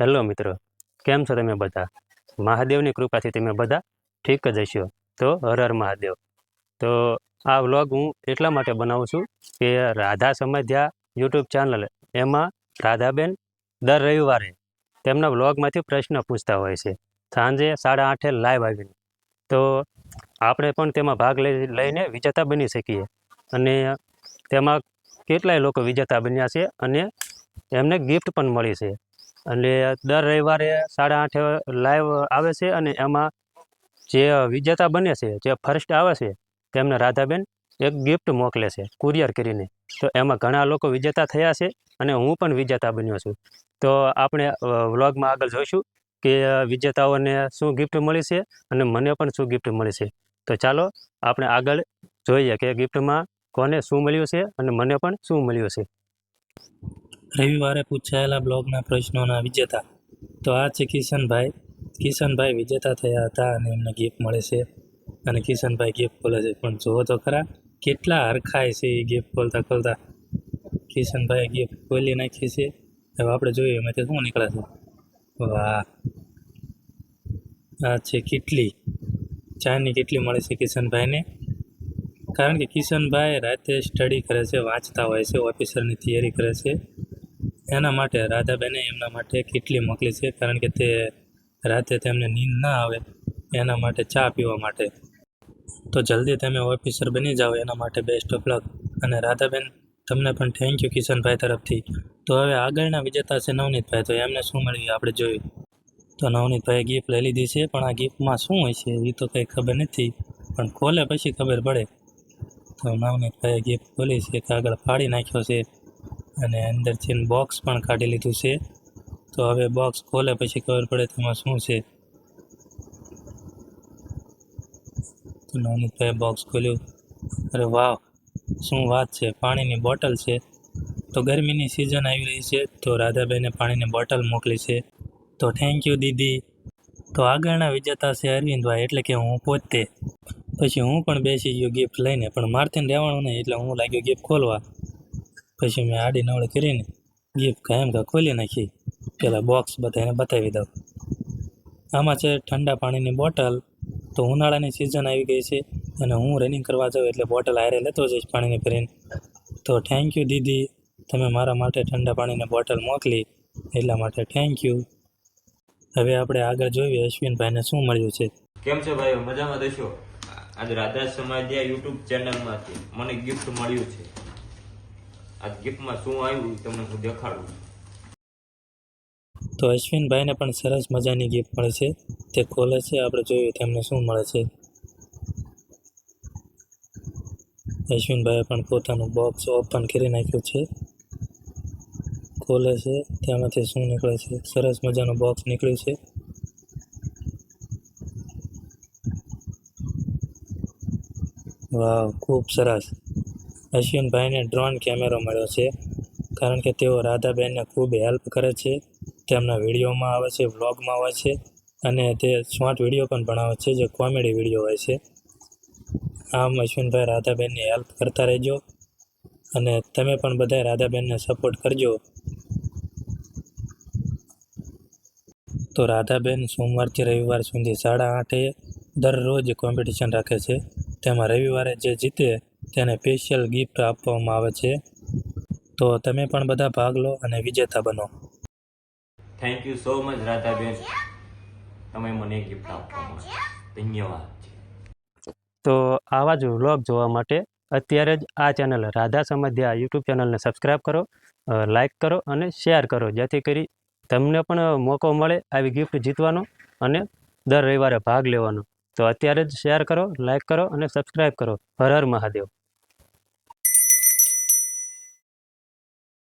Hello મિત્રો, કેમ છો તમે બધા? મહાદેવની કૃપાથી તમે બધા ઠીક જ હશો. તો હર હર મહાદેવ. તો આ વ્લોગ હું એટલા માટે બનાવું છું કે રાધા સમધ્યા યુટ્યુબ ચેનલ એમાં રાધાબેન દર રવિવારે તેમના વ્લોગમાંથી પ્રશ્ન પૂછતા હોય છે. સાંજે સાડા આઠે લાઈવ આવીને. તો આપણે પણ તેમાં ભાગ લઈ, લઈને વિજેતા બની શકીએ. અને તેમાં કેટલાય લોકો વિજેતા બન્યા છે અને એમને ગિફ્ટ પણ મળી છે. અને દર રવિવારે સાડા આઠે લાઈવ આવે છે અને એમાં જે વિજેતા બને છે, જે ફર્સ્ટ આવે છે, તેમને રાધાબેન એક ગિફ્ટ મોકલે છે કુરિયર કરીને. તો એમાં ઘણા લોકો વિજેતા થયા છે અને હું પણ વિજેતા બન્યો છું. તો આપણે વ્લોગમાં આગળ જોઈશું કે વિજેતાઓને શું ગિફ્ટ મળી છે અને મને પણ શું ગિફ્ટ મળી છે. તો ચાલો આપણે આગળ જોઈએ કે ગિફ્ટમાં કોને શું મળ્યું છે અને મને પણ શું મળ્યું છે. રવિવારે પૂછાયેલા બ્લોગના પ્રશ્નોના વિજેતા. તો આ છે કિશનભાઈ. કિશનભાઈ વિજેતા થયા હતા અને એમને ગિફ્ટ મળે છે. અને કિશનભાઈ ગિફ્ટ ખોલે છે. પણ જુઓ તો ખરા, કેટલા હરખાય છે એ ગિફ્ટ ખોલતા ખોલતા. કિશનભાઈ ગિફ્ટ ખોલી નાખી છે. હવે આપણે જોઈએ એમાંથી શું નીકળે છે. વાહ. આ છે કેટલી, ચાની કેટલી મળે છે કિશનભાઈને? કારણ કે કિશનભાઈ રાતે સ્ટડી કરે છે, વાંચતા હોય છે ઓફિસરની તૈયારી કરે છે. એના માટે રાધાબેને એમના માટે કેટલી મોકલી છે? કારણ કે તે રાતે તેમને નીંદ ના આવે એના માટે ચા પીવા માટે. તો જલ્દી તમે ઓફિસર બની જાઓ એના માટે બેસ્ટ ઓફ લક અને રાધાબેન, તમને પણ થેન્ક યુ કિશનભાઈ તરફથી. તો હવે આગળના વિજેતા છે નવનીતભાઈ. તો એમને શું મળ્યું આપણે જોયું. તો નવનીતભાઈએ ગિફ્ટ લઈ લીધી છે, પણ આ ગિફ્ટમાં શું હોય છે એ તો કંઈ ખબર નથી. પણ ખોલે પછી ખબર પડે. તો નવનીતભાઈએ ગિફ્ટ ખોલી છે કાગળ ફાડી નાખ્યો છે. અને અંદરથી બોક્સ પણ કાઢી લીધું છે. તો હવે બોક્સ ખોલે પછી ખબર પડે તેમાં શું છે. તો નવનીતભાઈ બોક્સ ખોલ્યું. અરે વાહ, શું વાત છે, પાણીની બોટલ છે. તો ગરમીની સિઝન આવી રહી છે, તો રાધાબેને પાણીની બોટલ મોકલી છે. તો થેન્ક યુ દીદી. તો આગળના વિજેતા છે અરવિંદભાઈ, એટલે કે હું પોતે. પછી હું પણ બેસી ગયો ગિફ્ટ લઈને, પણ મારથી રહેવાનું નહીં, એટલે હું લાગ્યો ગિફ્ટ ખોલવા. પછી મેં આડી નવળી કરીને ગિફ્ટ કાયમ કા ખોલી નાખી. પેલા બોક્સ બધાને બતાવી દઉં. આમાં છે ઠંડા પાણીની બોટલ તો ઉનાળાની સિઝન આવી ગઈ છે અને હું રનિંગ કરવા જાઉં એટલે બોટલ હારે લેતો જઈશ પાણીની ભરીને. તો થેન્ક યુ દીદી, તમે મારા માટે ઠંડા પાણીની બોટલ મોકલી. એટલા માટે થેન્ક યુ હવે આપણે આગળ જોઈએ અશ્વિનભાઈને શું મળ્યું છે. કેમ છો ભાઈ મજામાં દેશો? આજ રાધા સમાજિયા યુટ્યુબ ચેનલમાંથી મને ગિફ્ટ મળ્યું છે. આ ગિફ્ટમાં શું આવ્યું તમને હું દેખાડું. તો અશ્વિનભાઈને પણ સરસ મજાની ગિફ્ટ મળે છે. તે ખોલે છે, આપણે જોઈએ તેમને શું મળે છે. અશ્વિનભાઈએ પણ પોતાનું બોક્સ ઓપન કરી નાખ્યું છે. ખોલે છે, તેમાંથી શું નીકળે છે? સરસ મજાનું બોક્સ નીકળ્યું છે. વાવ, ખૂબ સરસ. અશ્વિનભાઈને ડ્રોન કેમેરો મળ્યો છે, કારણ કે તેઓ રાધાબેનને ખૂબ હેલ્પ કરે છે, તેમના વિડીયોમાં આવે છે વ્લોગમાં આવે છે, અને તે શોર્ટ વીડિયો પણ બનાવે છે, જે કોમેડી વીડિયો હોય છે. આમ અશ્વિનભાઈ રાધાબેનની હેલ્પ કરતા રહેજો, અને તમે પણ બધા રાધાબેનને સપોર્ટ કરજો. તો રાધાબેન સોમવારથી રવિવાર સુધી સાડા આઠે દરરોજ કોમ્પિટિશન રાખે છે. તેમાં રવિવારે જે જીતે તેને સ્પેશિયલ ગિફ્ટ આપવામાં આવે છે. તો તમે પણ બધા ભાગ લો અને વિજેતા બનો. Thank you so much Radhaben. તમે મને ગિફ્ટ આપવા ધન્યવાદ. તો આવા જ વ્લોગ જોવા માટે અત્યારે જ આ ચેનલ રાધા સમધ્યા યુટ્યુબ ચેનલને સબસ્ક્રાઈબ કરો લાઈક કરો અને શેર કરો. જેથી કરી તમને પણ મોકો મળે આવી ગિફ્ટ જીતવાનો અને દર રવિવારે ભાગ લેવાનો. તો અત્યારે જ શેર કરો લાઈક કરો અને સબસ્ક્રાઈબ કરો. હર હર મહાદેવ.